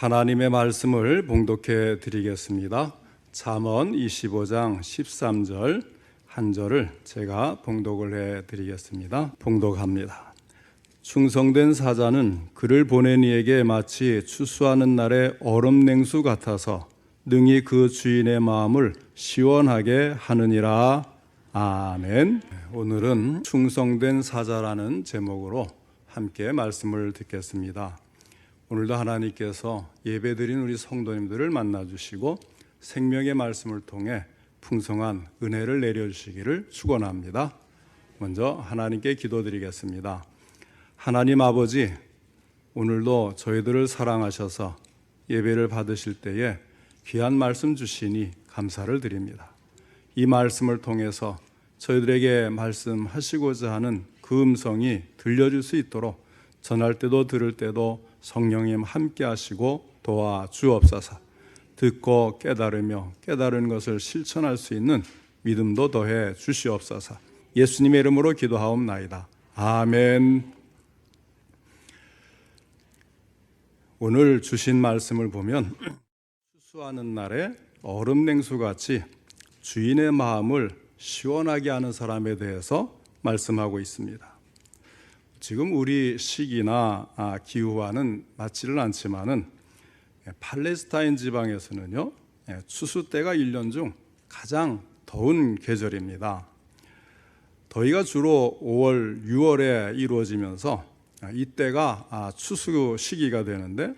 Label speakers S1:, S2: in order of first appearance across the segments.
S1: 하나님의 말씀을 봉독해 드리겠습니다. 잠언 25장 13절 한 절을 제가 봉독을 해 드리겠습니다. 봉독합니다. 충성된 사자는 그를 보낸 이에게 마치 추수하는 날의 얼음 냉수 같아서 능히 그 주인의 마음을 시원하게 하느니라. 아멘. 오늘은 충성된 사자라는 제목으로 함께 말씀을 듣겠습니다. 오늘도 하나님께서 예배드린 우리 성도님들을 만나 주시고 생명의 말씀을 통해 풍성한 은혜를 내려 주시기를 축원합니다. 먼저 하나님께 기도드리겠습니다. 하나님 아버지 오늘도 저희들을 사랑하셔서 예배를 받으실 때에 귀한 말씀 주시니 감사를 드립니다. 이 말씀을 통해서 저희들에게 말씀하시고자 하는 그 음성이 들려줄 수 있도록 전할 때도 들을 때도 성령님 함께 하시고 도와 주옵소서. 듣고 깨달으며 깨달은 것을 실천할 수 있는 믿음도 더해 주시옵소서. 예수님의 이름으로 기도하옵나이다. 아멘. 오늘 주신 말씀을 보면 추수하는 날에 얼음 냉수 같이 주인의 마음을 시원하게 하는 사람에 대해서 말씀하고 있습니다. 지금 우리 시기나 아, 기후와는 맞지를 않지만은 팔레스타인 지방에서는요 예, 추수 때가 1년 중 가장 더운 계절입니다. 더위가 주로 5월, 6월에 이루어지면서 아, 이때가 아, 추수 시기가 되는데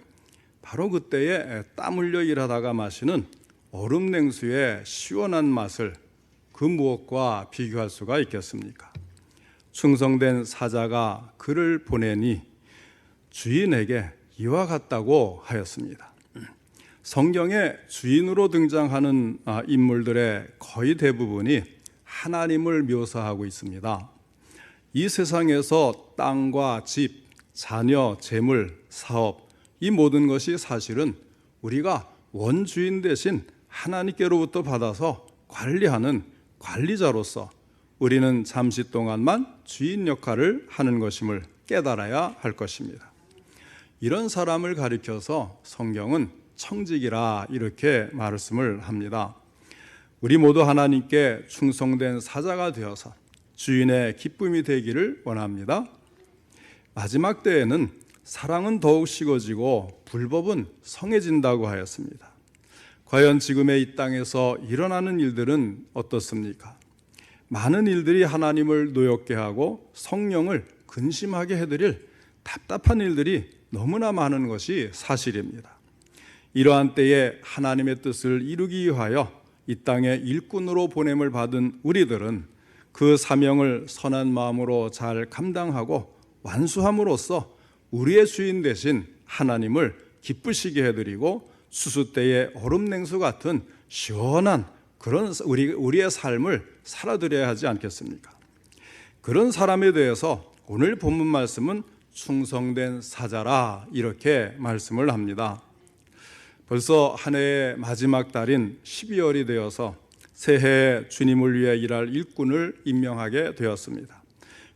S1: 바로 그때에 땀 흘려 일하다가 마시는 얼음 냉수의 시원한 맛을 그 무엇과 비교할 수가 있겠습니까? 충성된 사자가 그를 보내니 주인에게 이와 같다고 하였습니다. 성경에 주인으로 등장하는 아, 인물들의 거의 대부분이 하나님을 묘사하고 있습니다. 이 세상에서 땅과 집, 자녀, 재물, 사업, 이 모든 것이 사실은 우리가 원주인 대신 하나님께로부터 받아서 관리하는 관리자로서 우리는 잠시 동안만 주인 역할을 하는 것임을 깨달아야 할 것입니다. 이런 사람을 가리켜서 성경은 청직이라 이렇게 말씀을 합니다. 우리 모두 하나님께 충성된 사자가 되어서 주인의 기쁨이 되기를 원합니다. 마지막 때에는 사랑은 더욱 식어지고 불법은 성해진다고 하였습니다. 과연 지금의 이 땅에서 일어나는 일들은 어떻습니까? 많은 일들이 하나님을 노엽게 하고 성령을 근심하게 해드릴 답답한 일들이 너무나 많은 것이 사실입니다. 이러한 때에 하나님의 뜻을 이루기 위하여 이 땅에 일꾼으로 보냄을 받은 우리들은 그 사명을 선한 마음으로 잘 감당하고 완수함으로써 우리의 주인 대신 하나님을 기쁘시게 해드리고 수수 때의 얼음 냉수 같은 시원한 그런 우리 우리의 삶을 살아드려야 하지 않겠습니까? 그런 사람에 대해서 오늘 본문 말씀은 충성된 사자라 이렇게 말씀을 합니다. 벌써 한 해의 마지막 달인 12월이 되어서 새해 주님을 위해 일할 일꾼을 임명하게 되었습니다.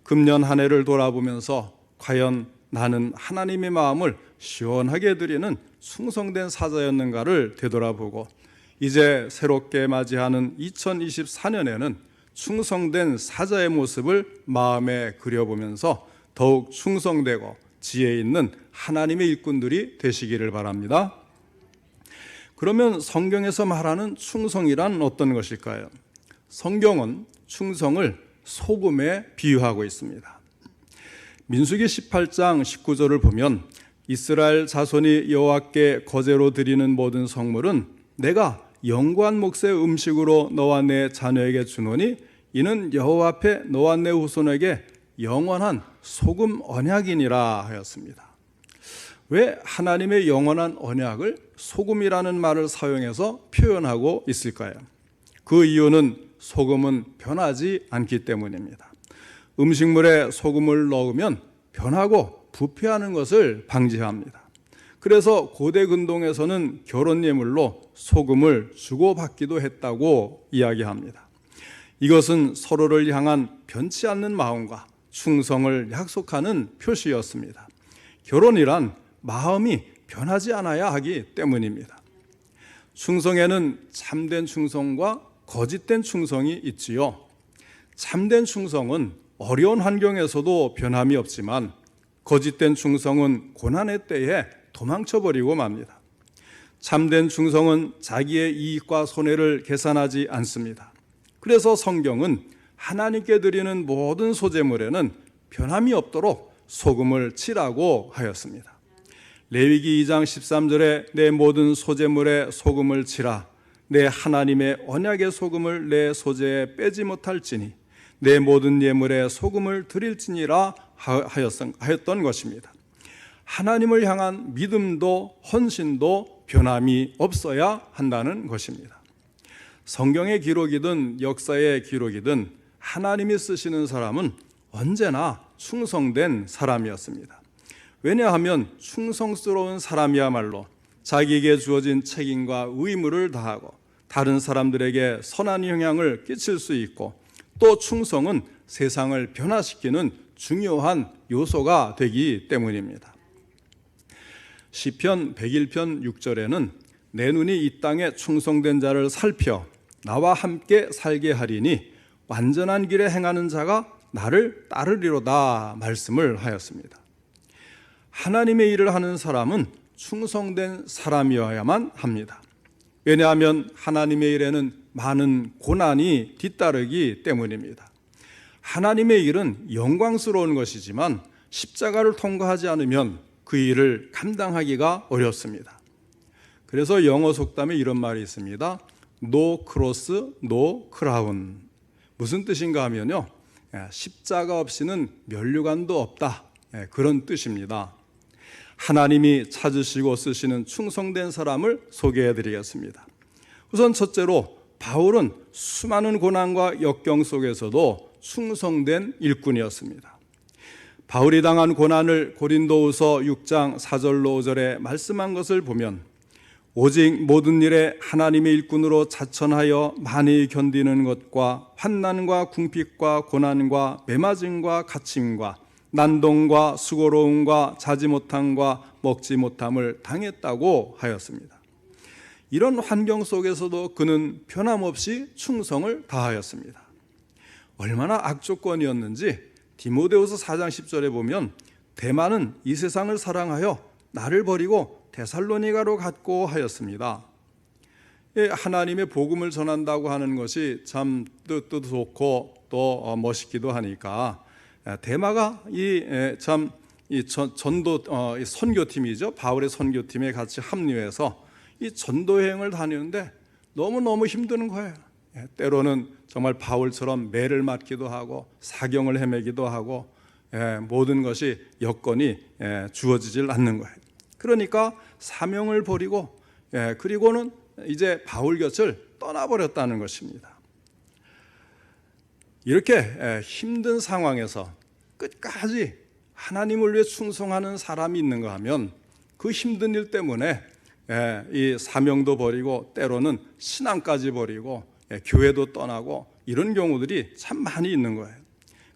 S1: 금년 한 해를 돌아보면서 과연 나는 하나님의 마음을 시원하게 해드리는 충성된 사자였는가를 되돌아보고 이제 새롭게 맞이하는 2024년에는 충성된 사자의 모습을 마음에 그려보면서 더욱 충성되고 지혜 있는 하나님의 일꾼들이 되시기를 바랍니다. 그러면 성경에서 말하는 충성이란 어떤 것일까요? 성경은 충성을 소금에 비유하고 있습니다. 민수기 18장 19절을 보면 이스라엘 자손이 여호와께 거제로 드리는 모든 성물은 내가 영관 몫의 음식으로 너와 내 자녀에게 주노니 이는 여호와 앞에 너와 내 후손에게 영원한 소금 언약이니라 하였습니다. 왜 하나님의 영원한 언약을 소금이라는 말을 사용해서 표현하고 있을까요? 그 이유는 소금은 변하지 않기 때문입니다. 음식물에 소금을 넣으면 변하고 부패하는 것을 방지합니다. 그래서 고대 근동에서는 결혼 예물로 소금을 주고받기도 했다고 이야기합니다. 이것은 서로를 향한 변치 않는 마음과 충성을 약속하는 표시였습니다. 결혼이란 마음이 변하지 않아야 하기 때문입니다. 충성에는 참된 충성과 거짓된 충성이 있지요. 참된 충성은 어려운 환경에서도 변함이 없지만 거짓된 충성은 고난의 때에 도망쳐 버리고 맙니다. 참된 충성은 자기의 이익과 손해를 계산하지 않습니다. 그래서 성경은 하나님께 드리는 모든 소재물에는 변함이 없도록 소금을 칠하고 하였습니다. 레위기 2장 13절에 내 모든 소재물에 소금을 치라 내 하나님의 언약의 소금을 내 소재에 빼지 못할지니 내 모든 예물에 소금을 드릴지니라 하였던 것입니다. 하나님을 향한 믿음도 헌신도 변함이 없어야 한다는 것입니다. 성경의 기록이든 역사의 기록이든 하나님이 쓰시는 사람은 언제나 충성된 사람이었습니다. 왜냐하면 충성스러운 사람이야말로 자기에게 주어진 책임과 의무를 다하고 다른 사람들에게 선한 영향을 끼칠 수 있고 또 충성은 세상을 변화시키는 중요한 요소가 되기 때문입니다. 시편 101편 6절에는 내 눈이 이 땅에 충성된 자를 살펴 나와 함께 살게 하리니 완전한 길에 행하는 자가 나를 따르리로다 말씀을 하였습니다. 하나님의 일을 하는 사람은 충성된 사람이어야만 합니다. 왜냐하면 하나님의 일에는 많은 고난이 뒤따르기 때문입니다. 하나님의 일은 영광스러운 것이지만 십자가를 통과하지 않으면 그 일을 감당하기가 어렵습니다. 그래서 영어 속담에 이런 말이 있습니다. No cross, no crown. 무슨 뜻인가 하면요. 예, 십자가 없이는 면류관도 없다. 예, 그런 뜻입니다. 하나님이 찾으시고 쓰시는 충성된 사람을 소개해 드리겠습니다. 우선 첫째로 바울은 수많은 고난과 역경 속에서도 충성된 일꾼이었습니다. 바울이 당한 고난을 고린도후서 6장 4절로 5절에 말씀한 것을 보면 오직 모든 일에 하나님의 일꾼으로 자천하여 많이 견디는 것과 환난과 궁핍과 고난과 매맞음과 갇힘과 난동과 수고로움과 자지 못함과 먹지 못함을 당했다고 하였습니다. 이런 환경 속에서도 그는 변함없이 충성을 다하였습니다. 얼마나 악조건이었는지 디모데후서 4장 10절에 보면 대만은 이 세상을 사랑하여 나를 버리고 데살로니가로 갔고 하였습니다. 예, 하나님의 복음을 전한다고 하는 것이 참 뜻도 좋고 또 어, 멋있기도 하니까 예, 대마가 이참이 예, 전도 어, 선교팀이죠 바울의 선교팀에 같이 합류해서 이 전도여행을 다니는데 너무 너무 힘드는 거예요. 때로는 정말 바울처럼 매를 맞기도 하고 사경을 헤매기도 하고 모든 것이 여건이 주어지질 않는 거예요. 그러니까 사명을 버리고 예, 그리고는 이제 바울 곁을 떠나버렸다는 것입니다. 이렇게 예, 힘든 상황에서 끝까지 하나님을 위해 충성하는 사람이 있는가 하면 그 힘든 일 때문에 예, 이 사명도 버리고 때로는 신앙까지 버리고 예, 교회도 떠나고 이런 경우들이 참 많이 있는 거예요.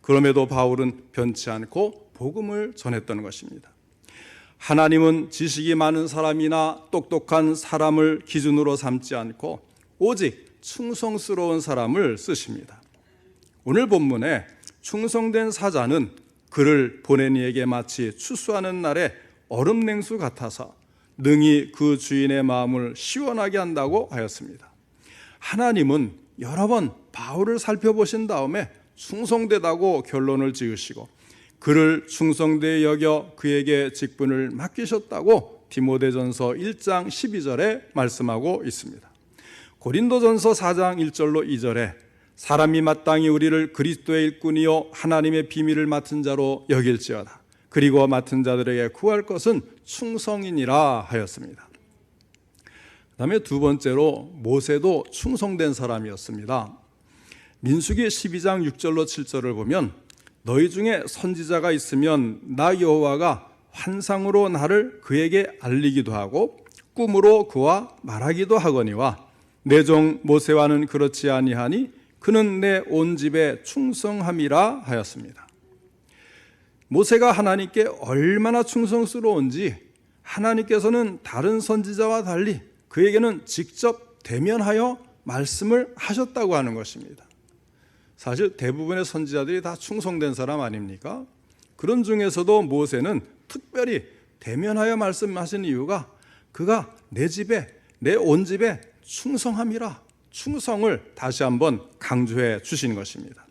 S1: 그럼에도 바울은 변치 않고 복음을 전했던 것입니다. 하나님은 지식이 많은 사람이나 똑똑한 사람을 기준으로 삼지 않고 오직 충성스러운 사람을 쓰십니다. 오늘 본문에 충성된 사자는 그를 보낸 이에게 마치 추수하는 날에 얼음 냉수 같아서 능히 그 주인의 마음을 시원하게 한다고 하였습니다. 하나님은 여러 번 바울을 살펴보신 다음에 충성되다고 결론을 지으시고 그를 충성되이 여겨 그에게 직분을 맡기셨다고 디모데전서 1장 12절에 말씀하고 있습니다. 고린도전서 4장 1절로 2절에 사람이 마땅히 우리를 그리스도의 일꾼이요 하나님의 비밀을 맡은 자로 여길지어다. 그리고 맡은 자들에게 구할 것은 충성이니라 하였습니다. 그다음에 두 번째로 모세도 충성된 사람이었습니다. 민수기 12장 6절로 7절을 보면 너희 중에 선지자가 있으면 나 여호와가 환상으로 나를 그에게 알리기도 하고 꿈으로 그와 말하기도 하거니와 내 종 모세와는 그렇지 아니하니 그는 내 온 집에 충성함이라 하였습니다. 모세가 하나님께 얼마나 충성스러운지 하나님께서는 다른 선지자와 달리 그에게는 직접 대면하여 말씀을 하셨다고 하는 것입니다. 사실 대부분의 선지자들이 다 충성된 사람 아닙니까? 그런 중에서도 모세는 특별히 대면하여 말씀하신 이유가 그가 내 집에 내 온 집에 충성함이라 충성을 다시 한번 강조해 주신 것입니다.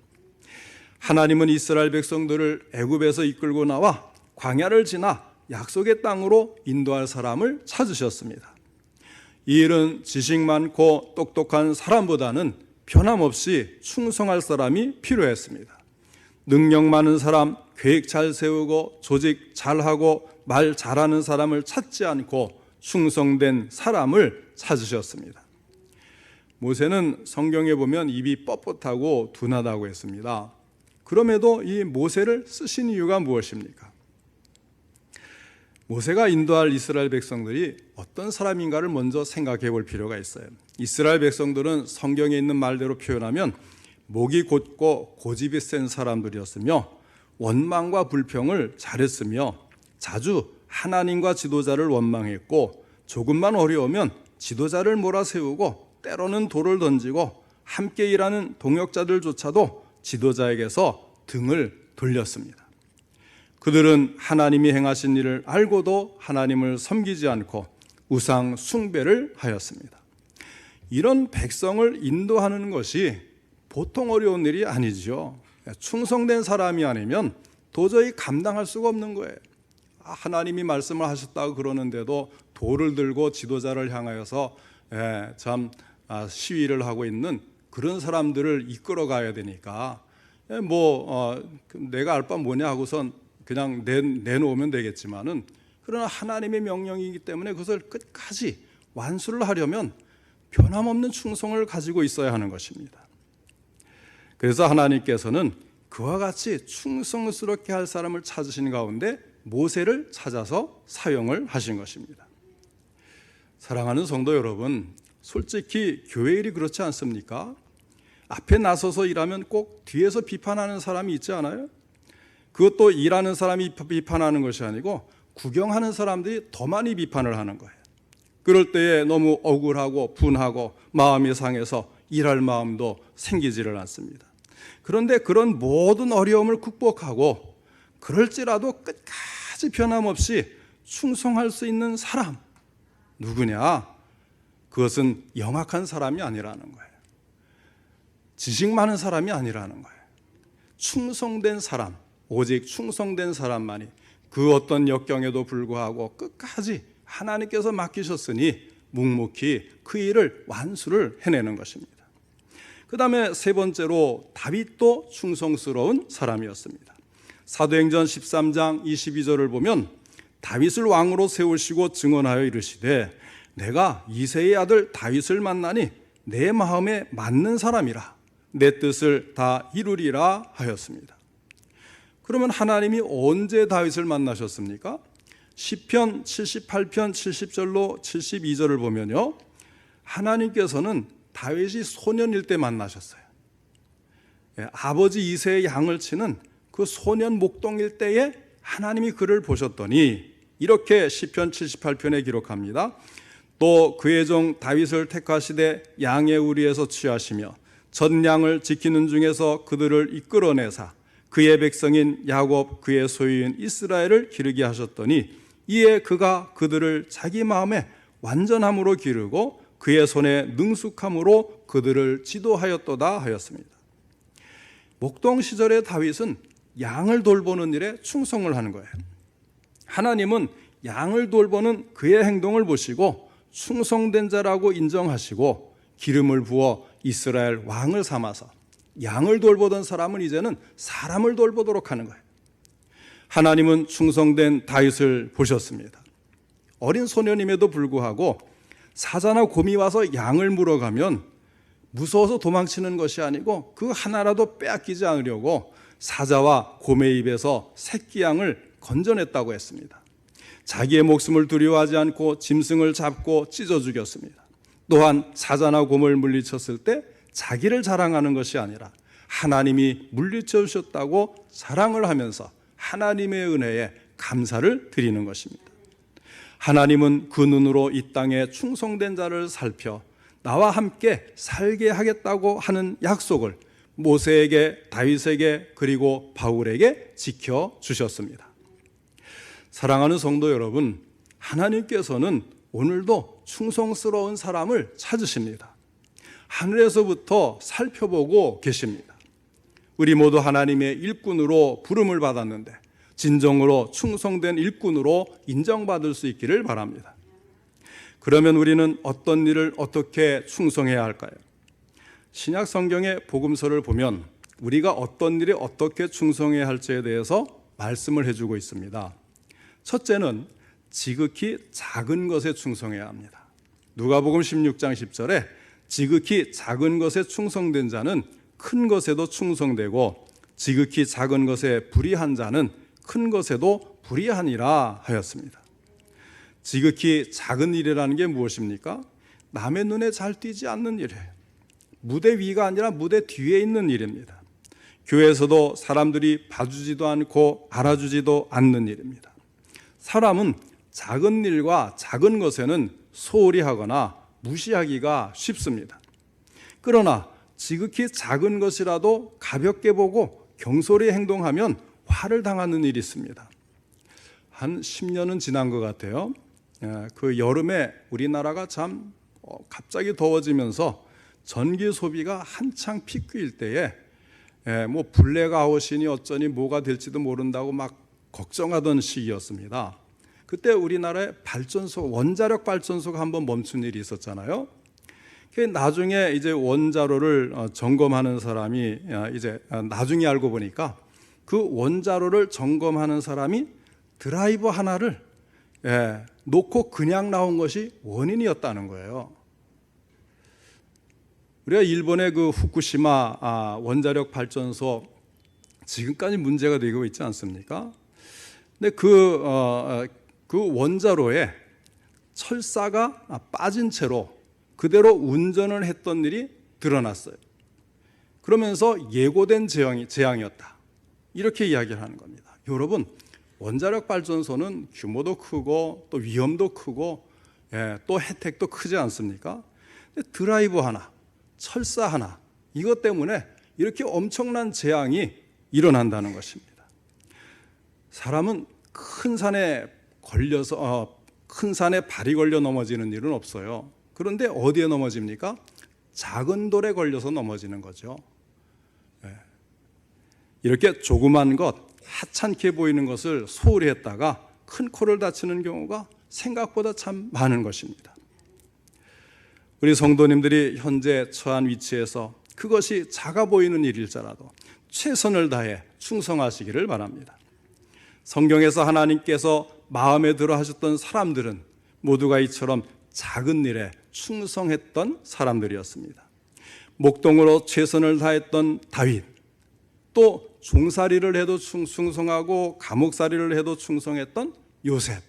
S1: 하나님은 이스라엘 백성들을 애굽에서 이끌고 나와 광야를 지나 약속의 땅으로 인도할 사람을 찾으셨습니다. 이 일은 지식 많고 똑똑한 사람보다는 변함없이 충성할 사람이 필요했습니다. 능력 많은 사람, 계획 잘 세우고 조직 잘하고 말 잘하는 사람을 찾지 않고 충성된 사람을 찾으셨습니다. 모세는 성경에 보면 입이 뻣뻣하고 둔하다고 했습니다. 그럼에도 이 모세를 쓰신 이유가 무엇입니까? 모세가 인도할 이스라엘 백성들이 어떤 사람인가를 먼저 생각해 볼 필요가 있어요. 이스라엘 백성들은 성경에 있는 말대로 표현하면 목이 곧고 고집이 센 사람들이었으며 원망과 불평을 잘했으며 자주 하나님과 지도자를 원망했고 조금만 어려우면 지도자를 몰아세우고 때로는 돌을 던지고 함께 일하는 동역자들조차도 지도자에게서 등을 돌렸습니다. 그들은 하나님이 행하신 일을 알고도 하나님을 섬기지 않고 우상 숭배를 하였습니다. 이런 백성을 인도하는 것이 보통 어려운 일이 아니죠. 충성된 사람이 아니면 도저히 감당할 수가 없는 거예요. 아, 하나님이 말씀을 하셨다고 그러는데도 돌을 들고 지도자를 향하여서 예, 참 아, 시위를 하고 있는 그런 사람들을 이끌어 가야 되니까 예, 뭐 어, 내가 알 바 뭐냐 하고선 그냥 내, 내놓으면 되겠지만은 그러나 하나님의 명령이기 때문에 그것을 끝까지 완수를 하려면 변함없는 충성을 가지고 있어야 하는 것입니다. 그래서 하나님께서는 그와 같이 충성스럽게 할 사람을 찾으신 가운데 모세를 찾아서 사용을 하신 것입니다. 사랑하는 성도 여러분, 솔직히 교회 일이 그렇지 않습니까? 앞에 나서서 일하면 꼭 뒤에서 비판하는 사람이 있지 않아요? 그것도 일하는 사람이 비판하는 것이 아니고 구경하는 사람들이 더 많이 비판을 하는 거예요. 그럴 때에 너무 억울하고 분하고 마음이 상해서 일할 마음도 생기지를 않습니다. 그런데 그런 모든 어려움을 극복하고 그럴지라도 끝까지 변함없이 충성할 수 있는 사람 누구냐? 그것은 영악한 사람이 아니라는 거예요. 지식 많은 사람이 아니라는 거예요. 충성된 사람, 오직 충성된 사람만이 그 어떤 역경에도 불구하고 끝까지 하나님께서 맡기셨으니 묵묵히 그 일을 완수를 해내는 것입니다. 그 다음에 세 번째로 다윗도 충성스러운 사람이었습니다. 사도행전 13장 22절을 보면 다윗을 왕으로 세우시고 증언하여 이르시되 내가 이세의 아들 다윗을 만나니 내 마음에 맞는 사람이라 내 뜻을 다 이루리라 하였습니다. 그러면 하나님이 언제 다윗을 만나셨습니까? 시편 78편 70절로 72절을 보면요. 하나님께서는 다윗이 소년일 때 만나셨어요. 예, 아버지 이세의 양을 치는 그 소년 목동일 때에 하나님이 그를 보셨더니 이렇게 시편 78편에 기록합니다. 또 그의 종 다윗을 택하시되 양의 우리에서 취하시며 전 양을 지키는 중에서 그들을 이끌어내사 그의 백성인 야곱 그의 소유인 이스라엘을 기르게 하셨더니 이에 그가 그들을 자기 마음에 완전함으로 기르고 그의 손에 능숙함으로 그들을 지도하였도다 하였습니다. 목동 시절의 다윗은 양을 돌보는 일에 충성을 하는 거예요. 하나님은 양을 돌보는 그의 행동을 보시고 충성된 자라고 인정하시고 기름을 부어 이스라엘 왕을 삼아서 양을 돌보던 사람은 이제는 사람을 돌보도록 하는 거예요. 하나님은 충성된 다윗을 보셨습니다. 어린 소년임에도 불구하고 사자나 곰이 와서 양을 물어가면 무서워서 도망치는 것이 아니고 그 하나라도 빼앗기지 않으려고 사자와 곰의 입에서 새끼 양을 건져냈다고 했습니다. 자기의 목숨을 두려워하지 않고 짐승을 잡고 찢어 죽였습니다. 또한 사자나 곰을 물리쳤을 때 자기를 자랑하는 것이 아니라 하나님이 물리쳐 주셨다고 자랑을 하면서 하나님의 은혜에 감사를 드리는 것입니다. 하나님은 그 눈으로 이 땅에 충성된 자를 살펴 나와 함께 살게 하겠다고 하는 약속을 모세에게 다윗에게 그리고 바울에게 지켜 주셨습니다. 사랑하는 성도 여러분, 하나님께서는 오늘도 충성스러운 사람을 찾으십니다. 하늘에서부터 살펴보고 계십니다. 우리 모두 하나님의 일꾼으로 부름을 받았는데 진정으로 충성된 일꾼으로 인정받을 수 있기를 바랍니다. 그러면 우리는 어떤 일을 어떻게 충성해야 할까요? 신약 성경의 복음서를 보면 우리가 어떤 일에 어떻게 충성해야 할지에 대해서 말씀을 해주고 있습니다. 첫째는 지극히 작은 것에 충성해야 합니다. 누가복음 16장 10절에 지극히 작은 것에 충성된 자는 큰 것에도 충성되고 지극히 작은 것에 불의한 자는 큰 것에도 불의하니라 하였습니다. 지극히 작은 일이라는 게 무엇입니까? 남의 눈에 잘 띄지 않는 일이에요. 무대 위가 아니라 무대 뒤에 있는 일입니다. 교회에서도 사람들이 봐주지도 않고 알아주지도 않는 일입니다. 사람은 작은 일과 작은 것에는 소홀히 하거나 무시하기가 쉽습니다. 그러나 지극히 작은 것이라도 가볍게 보고 경솔히 행동하면 화를 당하는 일이 있습니다. 한 10년은 지난 것 같아요. 예, 그 여름에 우리나라가 참 어, 갑자기 더워지면서 전기 소비가 한창 피크일 때에 예, 뭐 블랙아웃이니 어쩌니 뭐가 될지도 모른다고 막 걱정하던 시기였습니다. 그때 우리나라에 발전소 원자력 발전소가 한번 멈춘 일이 있었잖아요. 그 나중에 이제 원자로를 어, 점검하는 사람이 어, 이제 나중에 알고 보니까 그 원자로를 점검하는 사람이 드라이버 하나를 예, 놓고 그냥 나온 것이 원인이었다는 거예요. 우리가 일본의 그 후쿠시마 아, 원자력 발전소 지금까지 문제가 되고 있지 않습니까? 근데 그, 어, 그 원자로에 철사가 빠진 채로 그대로 운전을 했던 일이 드러났어요. 그러면서 예고된 재앙이, 재앙이었다. 이렇게 이야기를 하는 겁니다. 여러분, 원자력 발전소는 규모도 크고 또 위험도 크고 예, 또 혜택도 크지 않습니까? 드라이브 하나, 철사 하나 이것 때문에 이렇게 엄청난 재앙이 일어난다는 것입니다. 사람은 큰 산에 걸려서 어, 큰 산에 발이 걸려 넘어지는 일은 없어요. 그런데 어디에 넘어집니까? 작은 돌에 걸려서 넘어지는 거죠. 예. 이렇게 조그만 것, 하찮게 보이는 것을 소홀히 했다가 큰 코를 다치는 경우가 생각보다 참 많은 것입니다. 우리 성도님들이 현재 처한 위치에서 그것이 작아 보이는 일일지라도 최선을 다해 충성하시기를 바랍니다. 성경에서 하나님께서 마음에 들어 하셨던 사람들은 모두가 이처럼 작은 일에 충성했던 사람들이었습니다. 목동으로 최선을 다했던 다윗, 또 종살이를 해도 충성하고 감옥살이를 해도 충성했던 요셉.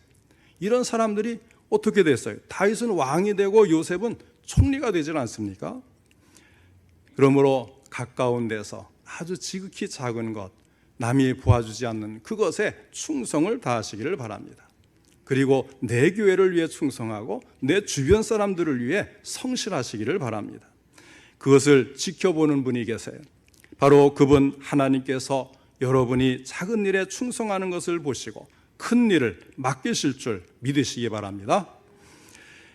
S1: 이런 사람들이 어떻게 됐어요? 다윗은 왕이 되고 요셉은 총리가 되질 않습니까? 그러므로 가까운 데서 아주 지극히 작은 것, 남이 보아주지 않는 그것에 충성을 다하시기를 바랍니다. 그리고 내 교회를 위해 충성하고 내 주변 사람들을 위해 성실하시기를 바랍니다. 그것을 지켜보는 분이 계세요. 바로 그분 하나님께서 여러분이 작은 일에 충성하는 것을 보시고 큰 일을 맡기실 줄 믿으시기 바랍니다.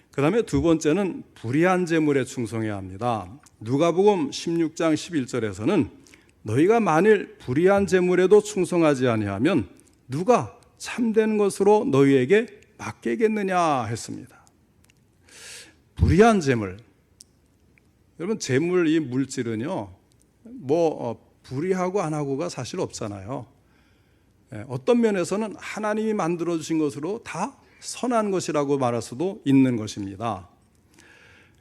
S1: 그 다음에 두 번째는 불의한 재물에 충성해야 합니다. 누가복음 16장 11절에서는 너희가 만일 불의한 재물에도 충성하지 아니하면 누가 참된 것으로 너희에게 맡기겠느냐 했습니다. 불의한 재물. 여러분 재물 이 물질은요. 뭐 어, 불의하고 안 하고가 사실 없잖아요. 예, 어떤 면에서는 하나님이 만들어 주신 것으로 다 선한 것이라고 말할 수도 있는 것입니다.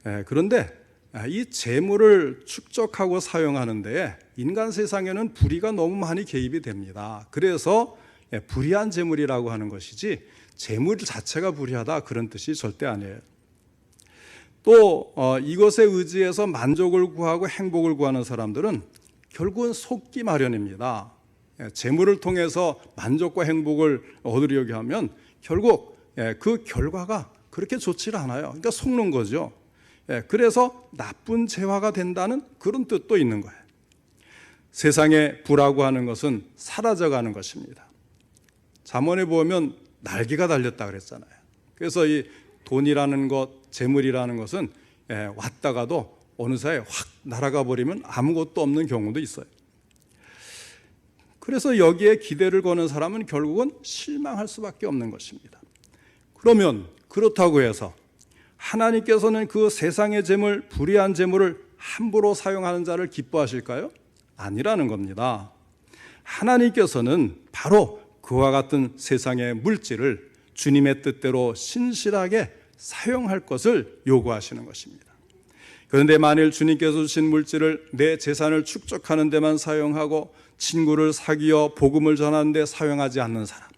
S1: 예, 그런데 아, 이 재물을 축적하고 사용하는데 인간 세상에는 불의가 너무 많이 개입이 됩니다. 그래서 예, 불의한 재물이라고 하는 것이지 재물 자체가 불의하다 그런 뜻이 절대 아니에요. 또 어, 이것에 의지해서 만족을 구하고 행복을 구하는 사람들은 결국은 속기 마련입니다. 예, 재물을 통해서 만족과 행복을 얻으려고 하면 결국 예, 그 결과가 그렇게 좋지를 않아요. 그러니까 속는 거죠. 예, 그래서 나쁜 재화가 된다는 그런 뜻도 있는 거예요. 세상에 부라고 하는 것은 사라져가는 것입니다. 잠언에 보면 날개가 달렸다 그랬잖아요. 그래서 이 돈이라는 것, 재물이라는 것은 예, 왔다가도 어느 사이에 확 날아가 버리면 아무것도 없는 경우도 있어요. 그래서 여기에 기대를 거는 사람은 결국은 실망할 수밖에 없는 것입니다. 그러면 그렇다고 해서 하나님께서는 그 세상의 재물, 불의한 재물을 함부로 사용하는 자를 기뻐하실까요? 아니라는 겁니다. 하나님께서는 바로 그와 같은 세상의 물질을 주님의 뜻대로 신실하게 사용할 것을 요구하시는 것입니다. 그런데 만일 주님께서 주신 물질을 내 재산을 축적하는 데만 사용하고 친구를 사귀어 복음을 전하는 데 사용하지 않는 사람,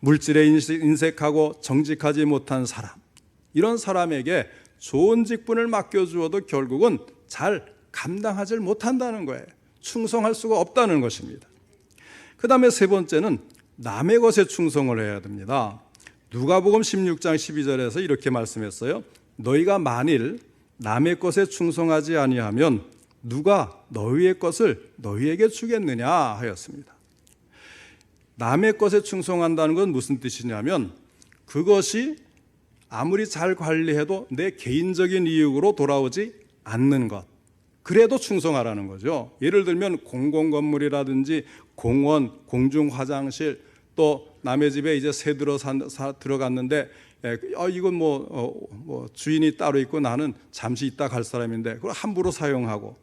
S1: 물질에 인색하고 정직하지 못한 사람, 이런 사람에게 좋은 직분을 맡겨주어도 결국은 잘 감당하지 못한다는 거예요. 충성할 수가 없다는 것입니다. 그 다음에 세 번째는 남의 것에 충성을 해야 됩니다. 누가복음 16장 12절에서 이렇게 말씀했어요. 너희가 만일 남의 것에 충성하지 아니하면 누가 너희의 것을 너희에게 주겠느냐 하였습니다. 남의 것에 충성한다는 건 무슨 뜻이냐면 그것이 아무리 잘 관리해도 내 개인적인 이익으로 돌아오지 않는 것. 그래도 충성하라는 거죠. 예를 들면 공공 건물이라든지 공원, 공중 화장실 또 남의 집에 이제 새 들어 산, 사, 들어갔는데 예, 어, 이건 뭐, 어, 뭐 주인이 따로 있고 나는 잠시 있다 갈 사람인데 그걸 함부로 사용하고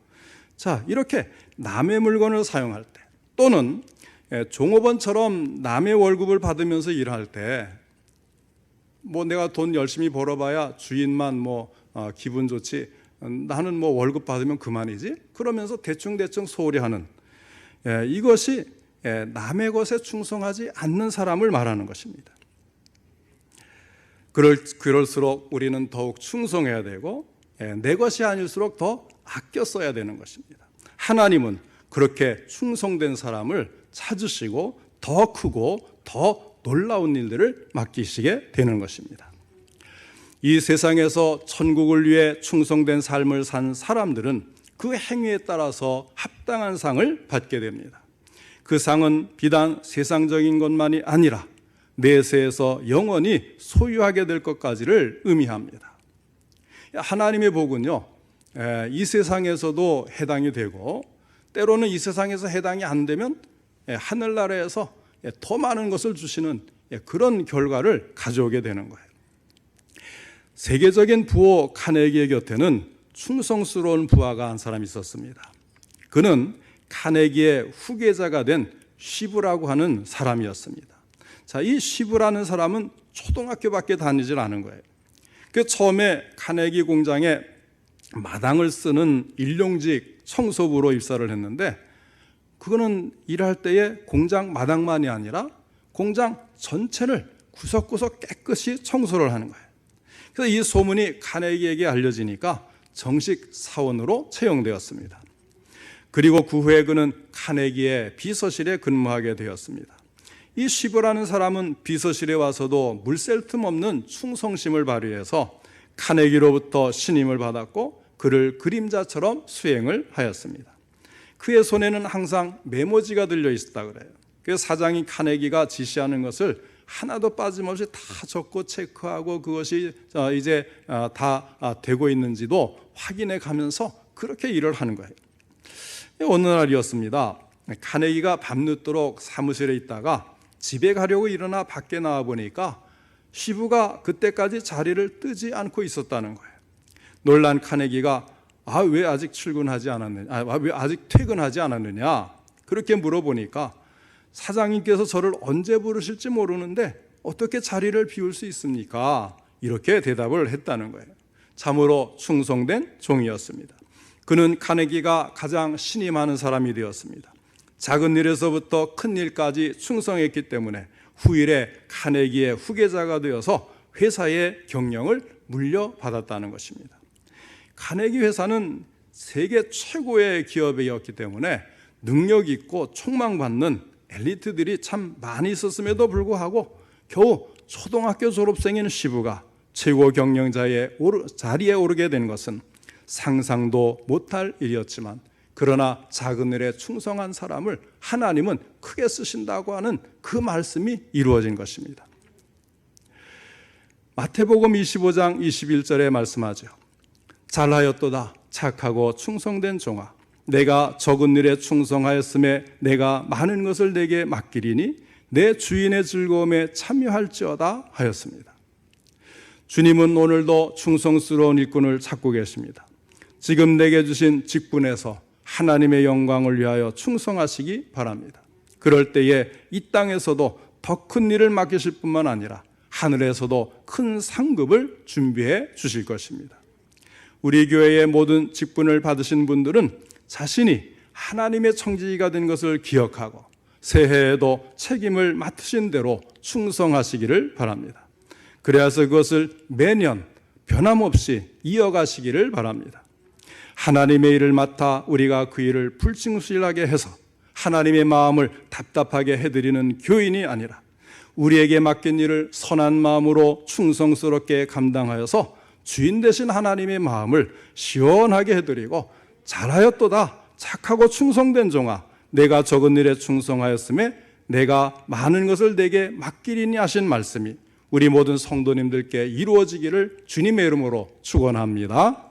S1: 자 이렇게 남의 물건을 사용할 때 또는 예, 종업원처럼 남의 월급을 받으면서 일할 때 뭐 내가 돈 열심히 벌어봐야 주인만 뭐 어, 기분 좋지 나는 뭐 월급 받으면 그만이지 그러면서 대충 대충 소홀히 하는 예, 이것이 예, 남의 것에 충성하지 않는 사람을 말하는 것입니다. 그럴, 그럴수록 우리는 더욱 충성해야 되고 예, 내 것이 아닐수록 더 아껴 써야 되는 것입니다. 하나님은 그렇게 충성된 사람을 찾으시고 더 크고 더 놀라운 일들을 맡기시게 되는 것입니다. 이 세상에서 천국을 위해 충성된 삶을 산 사람들은 그 행위에 따라서 합당한 상을 받게 됩니다. 그 상은 비단 세상적인 것만이 아니라 내세에서 영원히 소유하게 될 것까지를 의미합니다. 하나님의 복은요, 이 세상에서도 해당이 되고, 때로는 이 세상에서 해당이 안 되면 하늘나라에서 더 많은 것을 주시는 그런 결과를 가져오게 되는 거예요. 세계적인 부호 카네기의 곁에는 충성스러운 부하가 한 사람이 있었습니다. 그는 카네기의 후계자가 된 쉬브라고 하는 사람이었습니다. 자, 이 쉬브라는 사람은 초등학교밖에 다니질 않은 거예요. 그 처음에 카네기 공장에 마당을 쓰는 일용직 청소부로 입사를 했는데 그거는 일할 때에 공장 마당만이 아니라 공장 전체를 구석구석 깨끗이 청소를 하는 거예요. 그래서 이 소문이 카네기에게 알려지니까 정식 사원으로 채용되었습니다. 그리고 그 후에 그는 카네기의 비서실에 근무하게 되었습니다. 이 시브라는 사람은 비서실에 와서도 물샐 틈 없는 충성심을 발휘해서 카네기로부터 신임을 받았고 그를 그림자처럼 수행을 하였습니다. 그의 손에는 항상 메모지가 들려 있었다 그래요. 그 사장이 카네기가 지시하는 것을 하나도 빠짐없이 다 적고 체크하고 그것이 이제 다 되고 있는지도 확인해 가면서 그렇게 일을 하는 거예요. 어느 날이었습니다. 카네기가 밤늦도록 사무실에 있다가 집에 가려고 일어나 밖에 나와 보니까 시부가 그때까지 자리를 뜨지 않고 있었다는 거예요. 놀란 카네기가 아, 왜 아직 출근하지 않았느냐? 아, 왜 아직 퇴근하지 않았느냐? 그렇게 물어보니까 사장님께서 저를 언제 부르실지 모르는데 어떻게 자리를 비울 수 있습니까? 이렇게 대답을 했다는 거예요. 참으로 충성된 종이었습니다. 그는 카네기가 가장 신임하는 사람이 되었습니다. 작은 일에서부터 큰 일까지 충성했기 때문에 후일에 카네기의 후계자가 되어서 회사의 경영을 물려받았다는 것입니다. 카네기 회사는 세계 최고의 기업이었기 때문에 능력 있고 촉망받는 엘리트들이 참 많이 있었음에도 불구하고 겨우 초등학교 졸업생인 시부가 최고 경영자의 자리에 오르게 된 것은 상상도 못할 일이었지만 그러나 작은 일에 충성한 사람을 하나님은 크게 쓰신다고 하는 그 말씀이 이루어진 것입니다. 마태복음 25장 21절에 말씀하죠. 잘하였도다 착하고 충성된 종아 내가 적은 일에 충성하였음에 내가 많은 것을 내게 맡기리니 내 주인의 즐거움에 참여할지어다 하였습니다. 주님은 오늘도 충성스러운 일꾼을 찾고 계십니다. 지금 내게 주신 직분에서 하나님의 영광을 위하여 충성하시기 바랍니다. 그럴 때에 이 땅에서도 더 큰 일을 맡기실 뿐만 아니라 하늘에서도 큰 상급을 준비해 주실 것입니다. 우리 교회의 모든 직분을 받으신 분들은 자신이 하나님의 청지기가 된 것을 기억하고 새해에도 책임을 맡으신 대로 충성하시기를 바랍니다. 그래서 그것을 매년 변함없이 이어가시기를 바랍니다. 하나님의 일을 맡아 우리가 그 일을 불충실하게 해서 하나님의 마음을 답답하게 해드리는 교인이 아니라 우리에게 맡긴 일을 선한 마음으로 충성스럽게 감당하여서 주인 되신 하나님의 마음을 시원하게 해드리고 잘하였도다 착하고 충성된 종아 내가 적은 일에 충성하였음에 내가 많은 것을 내게 맡기리니 하신 말씀이 우리 모든 성도님들께 이루어지기를 주님의 이름으로 축원합니다.